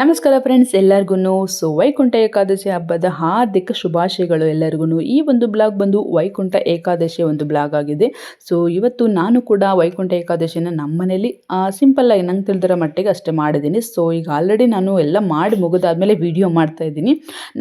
ನಮಸ್ಕಾರ ಫ್ರೆಂಡ್ಸ್ ಎಲ್ಲರಿಗೂ ಸೊ ವೈಕುಂಠ ಏಕಾದಶಿ ಹಬ್ಬದ ಹಾರ್ದಿಕ ಶುಭಾಶಯಗಳು ಎಲ್ಲರಿಗೂ ಈ ಒಂದು ಬ್ಲಾಗ್ ಬಂದು ವೈಕುಂಠ ಏಕಾದಶಿ ಒಂದು ಬ್ಲಾಗ್ ಆಗಿದೆ. ಸೊ ಇವತ್ತು ನಾನು ಕೂಡ ವೈಕುಂಠ ಏಕಾದಶಿನ ನಮ್ಮ ಮನೇಲಿ ಸಿಂಪಲ್ ಆಗಿ ನಂಗೆ ತಿಳಿದಿರೋ ಮಟ್ಟಿಗೆ ಅಷ್ಟೇ ಮಾಡಿದ್ದೀನಿ. ಸೊ ಈಗ ಆಲ್ರೆಡಿ ನಾನು ಎಲ್ಲ ಮಾಡಿ ಮುಗಿದಾದ್ಮೇಲೆ ವಿಡಿಯೋ ಮಾಡ್ತಾ ಇದ್ದೀನಿ.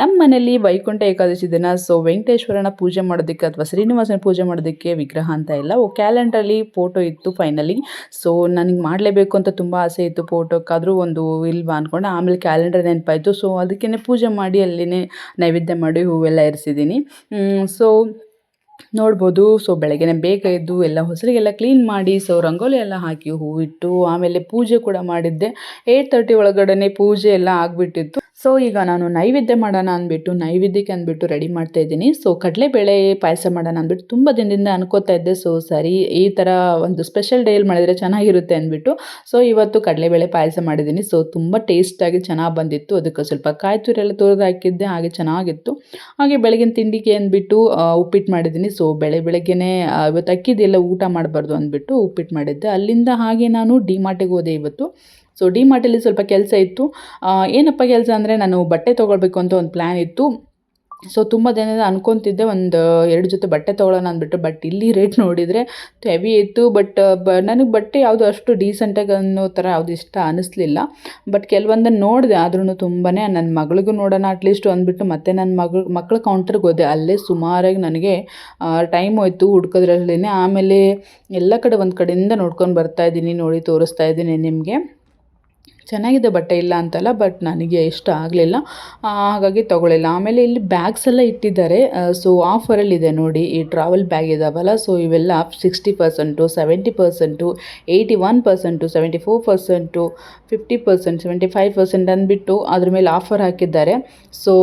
ನಮ್ಮ ಮನೇಲಿ ವೈಕುಂಠ ಏಕಾದಶಿ ದಿನ, ಸೊ ವೆಂಕಟೇಶ್ವರನ ಪೂಜೆ ಮಾಡೋದಕ್ಕೆ ಅಥವಾ ಶ್ರೀನಿವಾಸನ ಪೂಜೆ ಮಾಡೋದಕ್ಕೆ ವಿಗ್ರಹ ಅಂತ ಇಲ್ಲ, ಓ ಕ್ಯಾಲೆಂಡ್ರಲ್ಲಿ ಫೋಟೋ ಇತ್ತು ಫೈನಲಿ ಸೊ ನನಗೆ ಮಾಡಲೇಬೇಕು ಅಂತ ತುಂಬ ಆಸೆ ಇತ್ತು ಫೋಟೋಕ್ಕಾದರೂ ಒಂದು ಇಲ್ವಾ ಅಂದ್ಕೊಂಡು ಆಮೇಲೆ ಕ್ಯಾಲೆಂಡರ್ ನೆನಪಾಯಿತು. ಸೊ ಅದಕ್ಕೇ ಪೂಜೆ ಮಾಡಿ ಅಲ್ಲಿನೇ ನೈವೇದ್ಯ ಮಾಡಿ ಹೂವೆಲ್ಲ ಇರಿಸಿದ್ದೀನಿ ಸೊ ನೋಡ್ಬೋದು. ಸೊ ಬೆಳಗ್ಗೆನೆ ಬೇಗ ಇದ್ದು ಎಲ್ಲ ಹೊಸರಿಗೆಲ್ಲ ಕ್ಲೀನ್ ಮಾಡಿ ಸೊ ರಂಗೋಲಿ ಎಲ್ಲ ಹಾಕಿ ಹೂವಿಟ್ಟು, ಆಮೇಲೆ ಪೂಜೆ ಕೂಡ ಮಾಡಿದ್ದೆ. ಏಯ್ಟ್ ತರ್ಟಿ ಒಳಗಡೆ ಪೂಜೆ ಎಲ್ಲ ಆಗಿಬಿಟ್ಟಿತ್ತು. ಸೊ, ಈಗ ನಾನು ನೈವೇದ್ಯ ಮಾಡೋಣ ಅಂದ್ಬಿಟ್ಟು, ನೈವೇದ್ಯಕ್ಕೆ ಅಂದ್ಬಿಟ್ಟು ರೆಡಿ ಮಾಡ್ತಾ ಇದ್ದೀನಿ. ಸೊ, ಕಡಲೆಬೇಳೆ ಪಾಯಸ ಮಾಡೋಣ ಅಂದ್ಬಿಟ್ಟು ತುಂಬ ದಿನದಿಂದ ಅನ್ಕೋತಾ ಇದ್ದೆ. ಸೊ, ಸರಿ, ಈ ಥರ ಒಂದು ಸ್ಪೆಷಲ್ ಡೇಯಲ್ಲಿ ಮಾಡಿದರೆ ಚೆನ್ನಾಗಿರುತ್ತೆ ಅಂದ್ಬಿಟ್ಟು. ಸೊ, ಇವತ್ತು ಕಡಲೆಬೇಳೆ ಪಾಯಸ ಮಾಡಿದ್ದೀನಿ. ಸೊ, ತುಂಬ ಟೇಸ್ಟಾಗಿ ಚೆನ್ನಾಗಿ ಬಂದಿತ್ತು. ಅದಕ್ಕೆ ಸ್ವಲ್ಪ ಕಾಯಿ ತುರೆಲ್ಲ ತೋರಿದು ಹಾಕಿದ್ದೆ. ಹಾಗೆ ಚೆನ್ನಾಗಿತ್ತು. ಹಾಗೆ ಬೆಳಗಿನ ತಿಂಡಿಗೆ ಅಂದ್ಬಿಟ್ಟು ಉಪ್ಪಿಟ್ಟು ಮಾಡಿದ್ದೀನಿ. ಸೊ, ಬೆಳೆ ಬೆಳಗ್ಗೆನೇ ಇವತ್ತು ಅಕ್ಕಿದೆಲ್ಲ ಊಟ ಮಾಡಬಾರ್ದು ಅಂದ್ಬಿಟ್ಟು ಉಪ್ಪಿಟ್ಟು ಮಾಡಿದ್ದೆ. ಅಲ್ಲಿಂದ ಹಾಗೆ ನಾನು ಡಿ ಮಾರ್ಟಿಗೆ ಹೋದೆ ಇವತ್ತು. ಸೊ ಡಿ ಮಾರ್ಟಲ್ಲಿ ಸ್ವಲ್ಪ ಕೆಲಸ ಇತ್ತು. ಏನಪ್ಪ ಕೆಲಸ ಅಂದರೆ ನಾನು ಬಟ್ಟೆ ತೊಗೊಳ್ಬೇಕು ಅಂತ ಒಂದು ಪ್ಲ್ಯಾನ್ ಇತ್ತು. ಸೊ ತುಂಬ ದಿನದ ಅನ್ಕೊತಿದ್ದೆ ಒಂದು ಎರಡು ಜೊತೆ ಬಟ್ಟೆ ತೊಗೊಳ್ಳೋಣ ಅಂದ್ಬಿಟ್ಟು ಬಟ್ ಇಲ್ಲಿ ರೇಟ್ ನೋಡಿದರೆ ಹೆವಿ ಇತ್ತು. ಬಟ್ ಬ, ನನಗೆ ಬಟ್ಟೆ ಯಾವುದು ಅಷ್ಟು ಡೀಸೆಂಟಾಗಿ ಅನ್ನೋ ಥರ ಯಾವುದು ಇಷ್ಟ ಅನ್ನಿಸ್ಲಿಲ್ಲ ಬಟ್ ಕೆಲವೊಂದನ್ನು ನೋಡಿದೆ ಆದ್ರೂ ತುಂಬಾ ನನ್ನ ಮಗಳಿಗೂ ನೋಡೋಣ ಅಟ್ಲೀಸ್ಟ್ ಅಂದ್ಬಿಟ್ಟು, ಮತ್ತೆ ನನ್ನ ಮಗಳು ಮಕ್ಕಳ ಕೌಂಟರ್ಗೆ ಹೋದೆ. ಅಲ್ಲೇ ಸುಮಾರಾಗಿ ನನಗೆ ಟೈಮ್ ಹೋಯ್ತು ಹುಡ್ಕೋದ್ರಲ್ಲೇ. ಆಮೇಲೆ ಎಲ್ಲ ಕಡೆ ಒಂದು ಕಡೆಯಿಂದ ನೋಡ್ಕೊಂಡು ಬರ್ತಾ ಇದ್ದೀನಿ, ನೋಡಿ ತೋರಿಸ್ತಾ ಇದ್ದೀನಿ ನಿಮಗೆ. ಚೆನ್ನಾಗಿದೆ ಬಟ್ಟೆ ಇಲ್ಲ ಅಂತಲ್ಲ, ಬಟ್ ನನಗೆ ಇಷ್ಟ ಆಗಲಿಲ್ಲ. ಹಾಗಾಗಿ ತೊಗೊಳ್ಳಿಲ್ಲ. ಆಮೇಲೆ ಇಲ್ಲಿ ಬ್ಯಾಗ್ಸ್ ಎಲ್ಲ ಇಟ್ಟಿದ್ದಾರೆ. ಸೊ ಆಫರಲ್ಲಿದೆ ನೋಡಿ, ಈ ಟ್ರಾವೆಲ್ ಬ್ಯಾಗ್ ಇದಾವಲ್ಲ ಸೊ ಇವೆಲ್ಲ sixty percent seventy percent eighty one percent seventy four percent fifty percent seventy five percent ಅಂದ್ಬಿಟ್ಟು ಅದ್ರ ಮೇಲೆ ಆಫರ್ ಹಾಕಿದ್ದಾರೆ. ಸೊ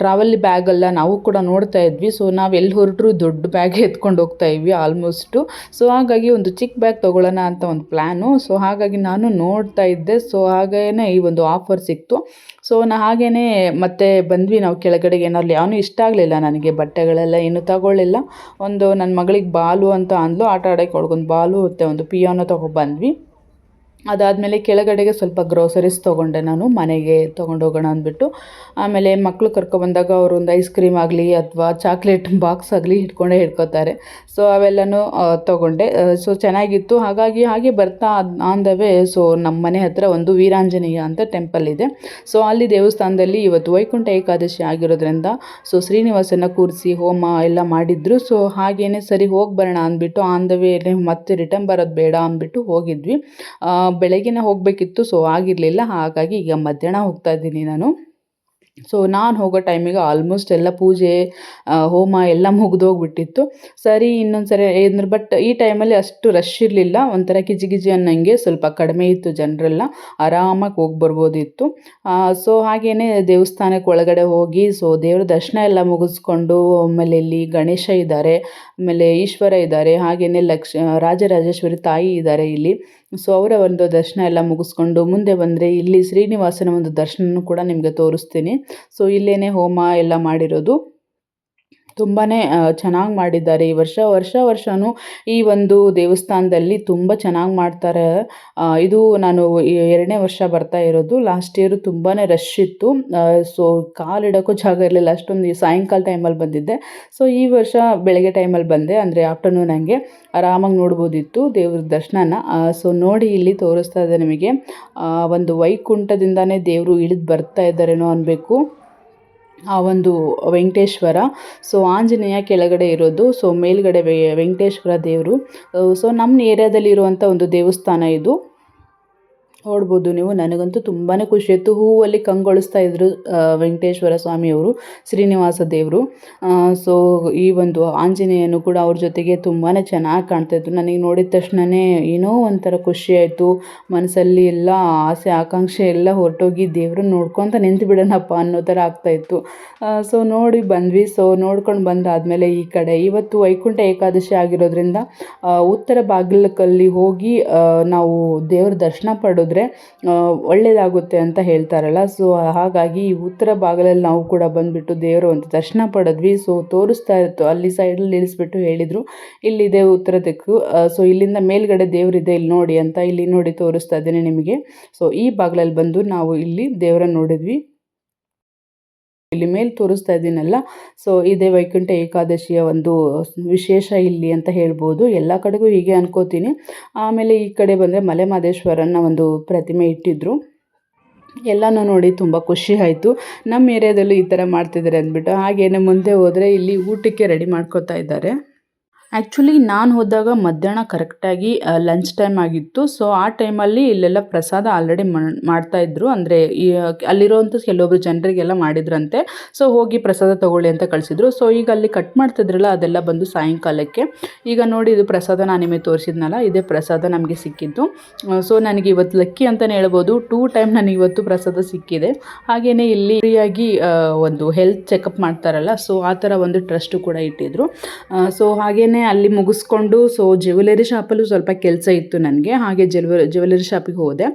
ಟ್ರಾವೆಲ್ ಬ್ಯಾಗೆಲ್ಲ ನಾವು ಕೂಡ ನೋಡ್ತಾ ಇದ್ವಿ. ಸೊ ನಾವು ಎಲ್ಲಿ ಹೊರಟ್ರು ದೊಡ್ಡ ಬ್ಯಾಗ್ ಎತ್ಕೊಂಡು ಹೋಗ್ತಾ ಇದ್ವಿ ಆಲ್ಮೋಸ್ಟು ಸೊ ಹಾಗಾಗಿ ಒಂದು ಚಿಕ್ಕ ಬ್ಯಾಗ್ ತೊಗೊಳ್ಳೋಣ ಅಂತ ಒಂದು ಪ್ಲ್ಯಾನು ಸೊ ಹಾಗಾಗಿ ನಾನು ನೋಡ್ತಾ ಇದ್ದೆ. ಸೊ ಹಾಗೇ ಈ ಒಂದು ಆಫರ್ ಸಿಕ್ತು. ಸೊ ನಾ ಹಾಗೇ ಮತ್ತೆ ಬಂದ್ವಿ. ನಾವು ಕೆಳಗಡೆಗೆ ಏನಾದ್ರು ಯಾವೂ ಇಷ್ಟ ಆಗಲಿಲ್ಲ ನನಗೆ. ಬಟ್ಟೆಗಳೆಲ್ಲ ಏನು ತಗೊಳ್ಳಿಲ್ಲ. ಒಂದು ನನ್ನ ಮಗಳಿಗೆ ಬಾಲು ಅಂತ ಅಂದ್ಲು. ಆಟ ಆಡೋಕ್ಕೆ ಒಳಗೊಂದು ಬಾಲು ಮತ್ತು ಒಂದು ಪಿಯಾನೋ ತೊಗೊಬಂದ್ವಿ ಅದಾದಮೇಲೆ ಕೆಳಗಡೆಗೆ ಸ್ವಲ್ಪ ಗ್ರೋಸರೀಸ್ ತೊಗೊಂಡೆ ನಾನು, ಮನೆಗೆ ತೊಗೊಂಡೋಗೋಣ ಅಂದ್ಬಿಟ್ಟು. ಆಮೇಲೆ ಮಕ್ಕಳು ಕರ್ಕೊಬಂದಾಗ ಅವರು ಒಂದು ಐಸ್ ಕ್ರೀಮ್ ಆಗಲಿ ಅಥವಾ ಚಾಕ್ಲೇಟ್ ಬಾಕ್ಸ್ ಆಗಲಿ ಹಿಡ್ಕೊಂಡೇ ಹಿಡ್ಕೋತಾರೆ. ಸೊ ಅವೆಲ್ಲನೂ ತೊಗೊಂಡೆ. ಸೊ ಚೆನ್ನಾಗಿತ್ತು. ಹಾಗಾಗಿ ಹಾಗೆ ಬರ್ತಾ ಆನ್ ದ ಸೊ ನಮ್ಮ ಮನೆ ಹತ್ತಿರ ಒಂದು ವೀರಾಂಜನೇಯ ಅಂತ ಟೆಂಪಲ್ ಇದೆ. ಸೊ ಅಲ್ಲಿ ದೇವಸ್ಥಾನದಲ್ಲಿ ಇವತ್ತು ವೈಕುಂಠ ಏಕಾದಶಿ ಆಗಿರೋದ್ರಿಂದ ಸೊ ಶ್ರೀನಿವಾಸನ ಕೂರಿಸಿ ಹೋಮ ಎಲ್ಲ ಮಾಡಿದ್ರು. ಸೊ ಹಾಗೇನೆ ಸರಿ ಹೋಗಿ ಬರೋಣ ಅಂದ್ಬಿಟ್ಟು ಆನ್ ದ ವೇ ಮತ್ತೆ ರಿಟರ್ನ್ ಬರೋದು ಬೇಡ ಅಂದ್ಬಿಟ್ಟು ಹೋಗಿದ್ವಿ. ಬೆಳಗ್ಗೆನೇ ಹೋಗಬೇಕಿತ್ತು ಸೊ ಆಗಿರಲಿಲ್ಲ. ಹಾಗಾಗಿ ಈಗ ಮಧ್ಯಾಹ್ನ ಹೋಗ್ತಾ ಇದ್ದೀನಿ ನಾನು. ಸೊ ನಾನು ಹೋಗೋ ಟೈಮಿಗೆ ಆಲ್ಮೋಸ್ಟ್ ಎಲ್ಲ ಪೂಜೆ ಹೋಮ ಎಲ್ಲ ಮುಗಿದೋಗ್ಬಿಟ್ಟಿತ್ತು. ಸರಿ ಇನ್ನೊಂದು ಸರಿ ಏನಂದ್ರೆ ಬಟ್ ಈ ಟೈಮಲ್ಲಿ ಅಷ್ಟು ರಶ್ ಇರಲಿಲ್ಲ. ಒಂಥರ ಕಿಜಿ ಕಿಜಿ ಅನ್ನಂಗೆ ಸ್ವಲ್ಪ ಕಡಿಮೆ ಇತ್ತು ಜನರೆಲ್ಲ. ಆರಾಮಾಗಿ ಹೋಗಿ ಬರ್ಬೋದಿತ್ತು. ಸೊ ಹಾಗೆಯೇ ದೇವಸ್ಥಾನಕ್ಕೆ ಒಳಗಡೆ ಹೋಗಿ ಸೊ ದೇವ್ರ ದರ್ಶನ ಎಲ್ಲ ಮುಗಿಸ್ಕೊಂಡು, ಆಮೇಲೆ ಇಲ್ಲಿ ಗಣೇಶ ಇದ್ದಾರೆ ಆಮೇಲೆ ಈಶ್ವರ ಇದ್ದಾರೆ ಹಾಗೆಯೇ ಲಕ್ಷ, ರಾಜರಾಜೇಶ್ವರಿ ತಾಯಿ ಇದ್ದಾರೆ ಇಲ್ಲಿ. ಸೊ ಅವರ ಒಂದು ದರ್ಶನ ಎಲ್ಲ ಮುಗಿಸ್ಕೊಂಡು ಮುಂದೆ ಬಂದರೆ ಇಲ್ಲಿ ಶ್ರೀನಿವಾಸನ ಒಂದು ದರ್ಶನನೂ ಕೂಡ ನಿಮಗೆ ತೋರಿಸ್ತೀನಿ. ಸೊ ಇಲ್ಲೇ ಹೋಮ ಎಲ್ಲ ಮಾಡಿರೋದು. ತುಂಬಾ ಚೆನ್ನಾಗಿ ಮಾಡಿದ್ದಾರೆ. ಈ ವರ್ಷ ವರ್ಷ ವರ್ಷವೂ ಈ ಒಂದು ದೇವಸ್ಥಾನದಲ್ಲಿ ತುಂಬ ಚೆನ್ನಾಗಿ ಮಾಡ್ತಾರೆ. ಇದು ನಾನು ಎರಡನೇ ವರ್ಷ ಬರ್ತಾ ಇರೋದು. ಲಾಸ್ಟ್ ಇಯರು ತುಂಬಾ ರಶ್ ಇತ್ತು. ಸೊ ಕಾಲಿಡೋಕ್ಕೂ ಜಾಗ ಇರಲಿಲ್ಲ. ಅಷ್ಟೊಂದು ಸಾಯಂಕಾಲ ಟೈಮಲ್ಲಿ ಬಂದಿದ್ದೆ. ಸೊ ಈ ವರ್ಷ ಬೆಳಗ್ಗೆ ಟೈಮಲ್ಲಿ ಬಂದೆ. ಅಂದರೆ ಆಫ್ಟರ್ನೂನ್ ಹಂಗೆ ಆರಾಮಾಗಿ ನೋಡ್ಬೋದಿತ್ತು ದೇವ್ರ ದರ್ಶನನ. ಸೊ ನೋಡಿ ಇಲ್ಲಿ ತೋರಿಸ್ತಾ ಇದೆ ನಿಮಗೆ. ಒಂದು ವೈಕುಂಠದಿಂದನೇ ದೇವರು ಇಳಿದು ಬರ್ತಾ ಇದ್ದಾರೇನೋ ಅನ್ನಬೇಕು ಆ ಒಂದು ವೆಂಕಟೇಶ್ವರ. ಸೊ, ಆಂಜನೇಯ ಕೆಳಗಡೆ ಇರೋದು, ಸೊ, ಮೇಲ್ಗಡೆ ವೆಂಕಟೇಶ್ವರ ದೇವರು. ಸೊ, ನಮ್ಮ ಏರಿಯಾದಲ್ಲಿ ಇರುವಂಥ ಒಂದು ದೇವಸ್ಥಾನ ಇದು. ನೋಡ್ಬೋದು ನೀವು. ನನಗಂತೂ ತುಂಬಾ ಖುಷಿ ಆಯಿತು. ಹೂವಲ್ಲಿ ಕಂಗೊಳಿಸ್ತಾ ಇದ್ರು ವೆಂಕಟೇಶ್ವರ ಸ್ವಾಮಿಯವರು, ಶ್ರೀನಿವಾಸ ದೇವರು. ಸೊ ಈ ಒಂದು ಆಂಜನೇಯನು ಕೂಡ ಅವ್ರ ಜೊತೆಗೆ ತುಂಬಾ ಚೆನ್ನಾಗಿ ಕಾಣ್ತಾಯಿತ್ತು ನನಗೆ ನೋಡಿದ ತಕ್ಷಣವೇ ಏನೋ ಒಂಥರ ಖುಷಿ ಆಯಿತು. ಮನಸ್ಸಲ್ಲಿ ಎಲ್ಲ ಆಸೆ, ಆಕಾಂಕ್ಷೆ ಎಲ್ಲ ಹೊರಟೋಗಿ ದೇವ್ರನ್ನ ನೋಡ್ಕೊತ ನಿಂತು ಬಿಡೋಣಪ್ಪ ಅನ್ನೋ ಥರ ಆಗ್ತಾಯಿತ್ತು ಸೊ ನೋಡಿ ಬಂದ್ವಿ. ಸೊ ನೋಡ್ಕೊಂಡು ಬಂದಾದಮೇಲೆ ಈ ಕಡೆ ಇವತ್ತು ವೈಕುಂಠ ಏಕಾದಶಿ ಆಗಿರೋದ್ರಿಂದ ಉತ್ತರ ಬಾಗಿಲಕಲ್ಲಿ ಹೋಗಿ ನಾವು ದೇವ್ರ ದರ್ಶನ ಪಡೋದ್ರಿಂದ ಮಾಡಿದ್ರೆ ಒಳ್ಳೆಯದಾಗುತ್ತೆ ಅಂತ ಹೇಳ್ತಾರಲ್ಲ. ಸೊ ಹಾಗಾಗಿ ಈ ಉತ್ತರ ಭಾಗದಲ್ಲಿ ನಾವು ಕೂಡ ಬಂದುಬಿಟ್ಟು ದೇವರು ಅಂತ ದರ್ಶನ ಪಡೆದ್ವಿ. ಸೊ ತೋರಿಸ್ತಾ ಇತ್ತು. ಅಲ್ಲಿ ಸೈಡಲ್ಲಿ ನಿಲ್ಲಿಸ್ಬಿಟ್ಟು ಹೇಳಿದರು, ಇಲ್ಲಿದೆ ಉತ್ತರ ದಿಕ್ಕು. ಸೊ ಇಲ್ಲಿಂದ ಮೇಲ್ಗಡೆ ದೇವರಿದೆ, ಇಲ್ಲಿ ನೋಡಿ ಅಂತ ಇಲ್ಲಿ ನೋಡಿ ತೋರಿಸ್ತಾ ಇದ್ದೇನೆ ನಿಮಗೆ. ಸೊ ಈ ಭಾಗದಲ್ಲಿ ಬಂದು ನಾವು ಇಲ್ಲಿ ದೇವರನ್ನು ನೋಡಿದ್ವಿ. ಇಲ್ಲಿ ಮೇಲೆ ತೋರಿಸ್ತಾ ಇದ್ದೀನಲ್ಲ. ಸೊ ಇದೇ ವೈಕುಂಠ ಏಕಾದಶಿಯ ಒಂದು ವಿಶೇಷ ಇಲ್ಲಿ ಅಂತ ಹೇಳ್ಬೋದು. ಎಲ್ಲ ಕಡೆಗೂ ಹೀಗೆ ಅನ್ಕೋತೀನಿ. ಆಮೇಲೆ ಈ ಕಡೆ ಬಂದರೆ ಮಲೆ ಮಹದೇಶ್ವರನ ಒಂದು ಪ್ರತಿಮೆ ಇಟ್ಟಿದ್ರು. ಎಲ್ಲನೂ ನೋಡಿ ತುಂಬ ಖುಷಿ ಆಯಿತು. ನಮ್ಮ ಏರಿಯಾದಲ್ಲೂ ಈ ಥರ ಮಾಡ್ತಿದ್ದಾರೆ ಅಂದ್ಬಿಟ್ಟು. ಹಾಗೇನೆ ಮುಂದೆ ಹೋದರೆ ಇಲ್ಲಿ ಊಟಕ್ಕೆ ರೆಡಿ ಮಾಡ್ಕೋತಾ ಇದ್ದಾರೆ. ಆ್ಯಕ್ಚುಲಿ ನಾನು ಹೋದಾಗ ಮಧ್ಯಾಹ್ನ ಕರೆಕ್ಟಾಗಿ ಲಂಚ್ ಟೈಮ್ ಆಗಿತ್ತು. ಸೊ ಆ ಟೈಮಲ್ಲಿ ಇಲ್ಲೆಲ್ಲ ಪ್ರಸಾದ ಆಲ್ರೆಡಿ ಮಾಡ್ತಾಯಿದ್ರು ಅಂದರೆ, ಈ ಅಲ್ಲಿರೋವಂಥ ಕೆಲವೊಬ್ರು ಜನರಿಗೆಲ್ಲ ಮಾಡಿದ್ರಂತೆ. ಸೊ ಹೋಗಿ ಪ್ರಸಾದ ತೊಗೊಳ್ಳಿ ಅಂತ ಕಳಿಸಿದ್ರು. ಸೊ ಈಗ ಅಲ್ಲಿ ಕಟ್ ಮಾಡ್ತಿದ್ರಲ್ಲ, ಅದೆಲ್ಲ ಬಂದು ಸಾಯಂಕಾಲಕ್ಕೆ. ಈಗ ನೋಡಿ, ಇದು ಪ್ರಸಾದ ನಾನು ನಿಮಗೆ ತೋರಿಸಿದ್ನಲ್ಲ, ಇದೇ ಪ್ರಸಾದ ನಮಗೆ ಸಿಕ್ಕಿದ್ದು. ಸೊ ನನಗೆ ಇವತ್ತು ಲಕ್ಕಿ ಅಂತಲೇ ಹೇಳ್ಬೋದು. ಟೂ ಟೈಮ್ ನನಗೆ ಇವತ್ತು ಪ್ರಸಾದ ಸಿಕ್ಕಿದೆ. ಹಾಗೆಯೇ ಇಲ್ಲಿ ಫ್ರೀಯಾಗಿ ಒಂದು ಹೆಲ್ತ್ ಚೆಕಪ್ ಮಾಡ್ತಾರಲ್ಲ ಸೊ ಆ ಥರ ಒಂದು ಟ್ರಸ್ಟು ಕೂಡ ಇಟ್ಟಿದ್ರು. ಸೊ ಹಾಗೆಯೇ ಅಲ್ಲಿ ಮುಗಿಸ್ಕೊಂಡು ಸೊ ಜ್ಯುವೆಲರಿ ಶಾಪಲ್ಲೂ ಸ್ವಲ್ಪ ಕೆಲಸ ಇತ್ತು ನನಗೆ. ಹಾಗೆ ಜ್ಯುವೆಲ್ ಜ್ಯುವೆಲರಿ ಶಾಪಿಗೆ ಹೋದೆ.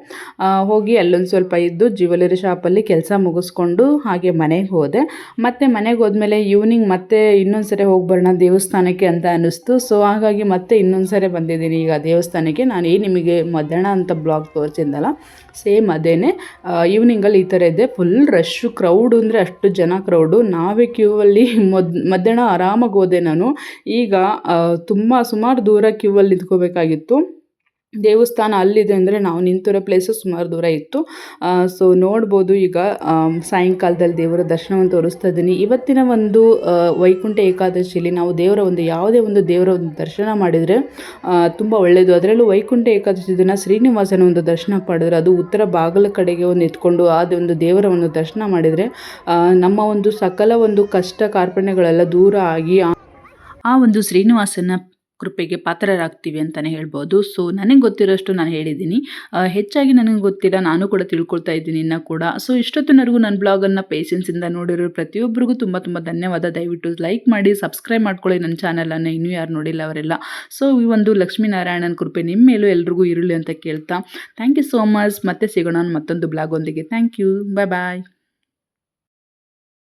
ಹೋಗಿ ಅಲ್ಲೊಂದು ಸ್ವಲ್ಪ ಇದ್ದು ಜ್ಯುವೆಲರಿ ಶಾಪಲ್ಲಿ ಕೆಲಸ ಮುಗಿಸ್ಕೊಂಡು ಹಾಗೆ ಮನೆಗೆ ಹೋದೆ. ಮತ್ತು ಮನೆಗೆ ಹೋದ್ಮೇಲೆ ಈವ್ನಿಂಗ್ ಮತ್ತೆ ಇನ್ನೊಂದು ಸರಿ ಹೋಗಿ ದೇವಸ್ಥಾನಕ್ಕೆ ಅಂತ ಅನ್ನಿಸ್ತು. ಸೊ ಹಾಗಾಗಿ ಮತ್ತೆ ಇನ್ನೊಂದು ಸರಿ ಬಂದಿದ್ದೀನಿ ಈಗ ದೇವಸ್ಥಾನಕ್ಕೆ. ನಾನು ಏನು ನಿಮಗೆ ಮಧ್ಯಾಹ್ನ ಅಂತ ಬ್ಲಾಗ್ ತೋರಿಸಿದ್ದಲ್ಲ ಸೇಮ್ ಅದೇನೆ. ಈವ್ನಿಂಗಲ್ಲಿ ಈ ಥರ ಇದೆ. ಫುಲ್ ರಶ್ಶು ಕ್ರೌಡು ಅಂದರೆ ಅಷ್ಟು ಜನ ಕ್ರೌಡು ನಾವೇ ಕ್ಯೂವಲ್ಲಿ ಮೊದ್, ಮಧ್ಯಾಹ್ನ ಆರಾಮಾಗಿ ಹೋದೆ ನಾನು. ಈಗ ತುಂಬ ಸುಮಾರು ದೂರ ಕ್ಯೂವಲ್ಲಿ ನಿಂತ್ಕೋಬೇಕಾಗಿತ್ತು. ದೇವಸ್ಥಾನ ಅಲ್ಲಿದೆ ಅಂದರೆ ನಾವು ನಿಂತಿರೋ ಪ್ಲೇಸು ಸುಮಾರು ದೂರ ಇತ್ತು. ಸೊ ನೋಡ್ಬೋದು ಈಗ ಸಾಯಂಕಾಲದಲ್ಲಿ ದೇವರ ದರ್ಶನವನ್ನು ತೋರಿಸ್ತಾ ಇದ್ದೀನಿ. ಇವತ್ತಿನ ಒಂದು ವೈಕುಂಠ ಏಕಾದಶಿಯಲ್ಲಿ ನಾವು ದೇವರ ಒಂದು, ಯಾವುದೇ ಒಂದು ದೇವರ ಒಂದು ದರ್ಶನ ಮಾಡಿದರೆ ತುಂಬ ಒಳ್ಳೆಯದು ಅದರಲ್ಲೂ ವೈಕುಂಠ ಏಕಾದಶಿ ದಿನ ಶ್ರೀನಿವಾಸನ ಒಂದು ದರ್ಶನ ಪಡೆದರೆ, ಅದು ಉತ್ತರ ಬಾಗಿಲ ಕಡೆಗೆ ಒಂದು ಎತ್ಕೊಂಡು ಆ ಒಂದು ದೇವರ ಒಂದು ದರ್ಶನ ಮಾಡಿದರೆ ನಮ್ಮ ಒಂದು ಸಕಲ ಒಂದು ಕಷ್ಟ ಕಾರ್ಪಣ್ಯಗಳೆಲ್ಲ ದೂರ ಆಗಿ ಆ ಒಂದು ಶ್ರೀನಿವಾಸನ ಕೃಪೆಗೆ ಪಾತ್ರರಾಗ್ತೀವಿ ಅಂತಲೇ ಹೇಳ್ಬೋದು. ಸೊ ನನಗೆ ಗೊತ್ತಿರೋಷ್ಟು ನಾನು ಹೇಳಿದ್ದೀನಿ ಹೆಚ್ಚಾಗಿ ನನಗೆ ಗೊತ್ತಿಲ್ಲ, ನಾನು ಕೂಡ ತಿಳ್ಕೊಳ್ತಾ ಇದ್ದೀನಿ ಇನ್ನೂ ಕೂಡ. ಸೊ ಇಷ್ಟೊತ್ತಿನವರೆಗೂ ನನ್ನ ಬ್ಲಾಗನ್ನು ಪೇಷನ್ಸಿಂದ ನೋಡಿರೋ ಪ್ರತಿಯೊಬ್ಬರಿಗೂ ತುಂಬ ತುಂಬ ಧನ್ಯವಾದ. ದಯವಿಟ್ಟು ಲೈಕ್ ಮಾಡಿ ಸಬ್ಸ್ಕ್ರೈಬ್ ಮಾಡ್ಕೊಳ್ಳಿ ನನ್ನ ಚಾನಲನ್ನು ಇನ್ನೂ ಯಾರು ನೋಡಿಲ್ಲ ಅವರೆಲ್ಲ. ಸೊ ಈ ಒಂದು ಲಕ್ಷ್ಮೀನಾರಾಯಣನ ಕೃಪೆ ನಿಮ್ಮ ಮೇಲೂ ಎಲ್ರಿಗೂ ಇರಲಿ ಅಂತ ಕೇಳ್ತಾ. ಥ್ಯಾಂಕ್ ಯು ಸೋ ಮಚ್ ಮತ್ತೆ ಸಿಗೋಣ ಮತ್ತೊಂದು ಬ್ಲಾಗೊಂದಿಗೆ ಥ್ಯಾಂಕ್ ಯು ಬಾಯ್ ಬಾಯ್